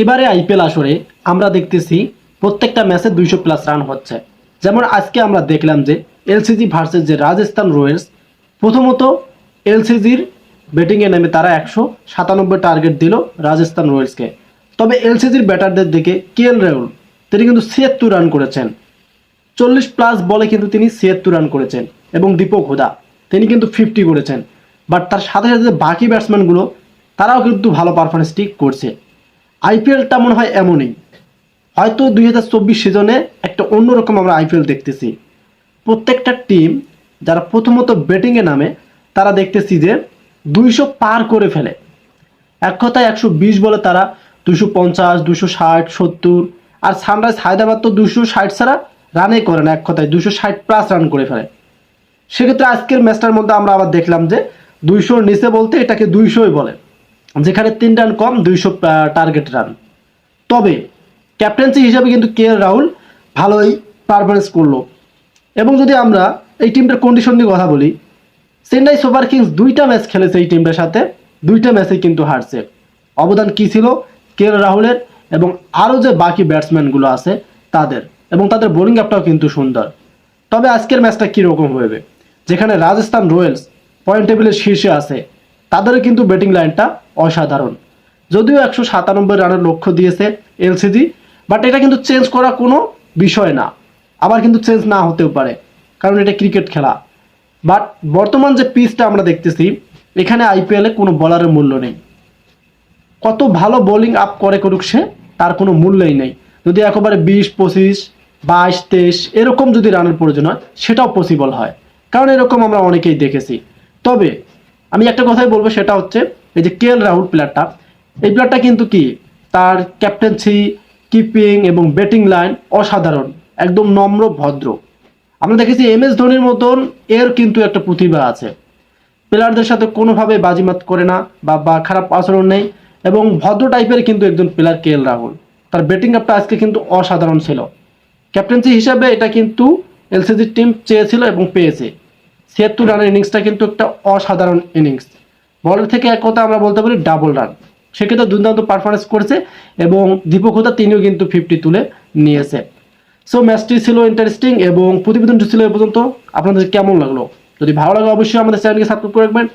এবারে আইপিএল আসরে আমরা দেখতেছি প্রত্যেকটা ম্যাচে দুইশো প্লাস রান হচ্ছে। যেমন আজকে আমরা দেখলাম যে এলসিজি ভার্সেস যে রাজস্থান রয়্যালস, প্রথমত এলসিজির ব্যাটিংয়ে নেমে তারা একশো সাতানব্বই টার্গেট দিল রাজস্থান রয়্যালসকে। তবে এলসিজির ব্যাটারদের দিকে কে এল রাহুল, তিনি কিন্তু ছিয়াত্তর রান করেছেন। চল্লিশ প্লাস বলে কিন্তু তিনি ছিয়াত্তর রান করেছেন এবং দীপক হুদা, তিনি কিন্তু ফিফটি করেছেন। বাট তার সাথে সাথে বাকি ব্যাটসম্যানগুলো তারাও কিন্তু ভালো পারফরমেন্সটি করছে। আইপিএলটা মনে হয় এমনই। হয়তো দুই হাজার চব্বিশ সিজনে একটা অন্যরকম আমরা আইপিএল দেখতেছি। প্রত্যেকটা টিম যারা প্রথমত ব্যাটিংয়ে নামে, তারা দেখতেছি যে দুইশো পার করে ফেলে। এক কথায় একশো বিশ বলে তারা দুশো পঞ্চাশ দুশো ষাট, সত্তর, আর সানরাইজ হায়দ্রাবাদ তো দুশো ষাট ছাড়া রানে করে না, এক কথায় দুশো ষাট প্লাস রান করে ফেলে। সেক্ষেত্রে আজকের ম্যাচটার মধ্যে আমরা আবার দেখলাম যে দুইশোর নিচে বলতে এটাকে দুইশোই বলে। যেখানে তিন রান কম, দুইশো টার্গেট রান তবে ক্যাপ্টেন্সি হিসাবে কিন্তু কে রাহুল ভালোই পারফরমেন্স করল। এবং যদি আমরা এই টিমটার কন্ডিশন নিয়ে কথা বলি, চেন্নাই সুপার কিংস দুইটা ম্যাচ খেলেছে এই টিমটার সাথে, দুইটা ম্যাচে কিন্তু হারছে। অবদান কি ছিল? কে রাহুলের এবং আরও যে বাকি ব্যাটসম্যানগুলো আছে, তাদের। এবং তাদের বোলিং অ্যাপটাও কিন্তু সুন্দর। তবে আজকের ম্যাচটা কীরকম হবে যেখানে রাজস্থান রয়্যালস পয়েন্ট টেবিলের শীর্ষে আছে তাদেরও কিন্তু ব্যাটিং লাইনটা অসাধারণ। যদিও একশো সাতানব্বই রানের লক্ষ্য দিয়েছে এলসিজি, বাট এটা কিন্তু চেঞ্জ করা কোনো বিষয় না। আবার কিন্তু চেঞ্জ না হতেও পারে, কারণ এটা ক্রিকেট খেলা। বাট বর্তমান যে পিচটা আমরা দেখতেছি, এখানে আইপিএলে কোনো বলারের মূল্য নেই। কত ভালো বোলিং আপ করে করুক সে, তার কোনো মূল্যই নেই। যদি একেবারে বিশ, পঁচিশ, বাইশ, তেইশ, এরকম যদি রানের প্রয়োজন হয়, সেটাও পসিবল হয়। কারণ এরকম আমরা অনেকেই দেখেছি। তবে আমি একটা কথাই বলব, সেটা হচ্ছে এই যে কে এল রাহুল প্লেয়ারটা এই প্লেয়ারটা কিন্তু কি? তার ক্যাপ্টেন্সি কিপিং এবং ব্যাটিং লাইন অসাধারণ, একদম নম্র, ভদ্র। আমরা দেখেছি এম এস ধোনির মতন এর কিন্তু একটা প্রতিভা আছে। প্লেয়ারদের সাথে কোনোভাবে বাজিমাত করে না বা বা খারাপ আচরণ নেই এবং ভদ্র টাইপের কিন্তু একজন প্লেয়ার কে এল রাহুল তার ব্যাটিং আপটা আজকে কিন্তু অসাধারণ ছিল। ক্যাপ্টেন্সি হিসাবে এটা কিন্তু এলসিজির টিম চেয়েছিল এবং পেয়েছে। ছিয়াত্তর রানের ইনিংসটা কিন্তু একটা অসাধারণ ইনিংস বলের থেকে এক কথা আমরা বলতে পারি ডাবল রান সেক্ষেত্রে দুর্দান্ত পারফরমেন্স করেছে এবং দীপক হুদা তিনিও কিন্তু ফিফটি তুলে নিয়েছে। সো ম্যাচটি ছিল ইন্টারেস্টিং এবং প্রতিবেদনটি ছিল এ পর্যন্ত। আপনাদের কেমন লাগল? যদি ভালো লাগে অবশ্যই আমাদের চ্যানেলকে সাবস্ক্রাইব করে রাখবেন।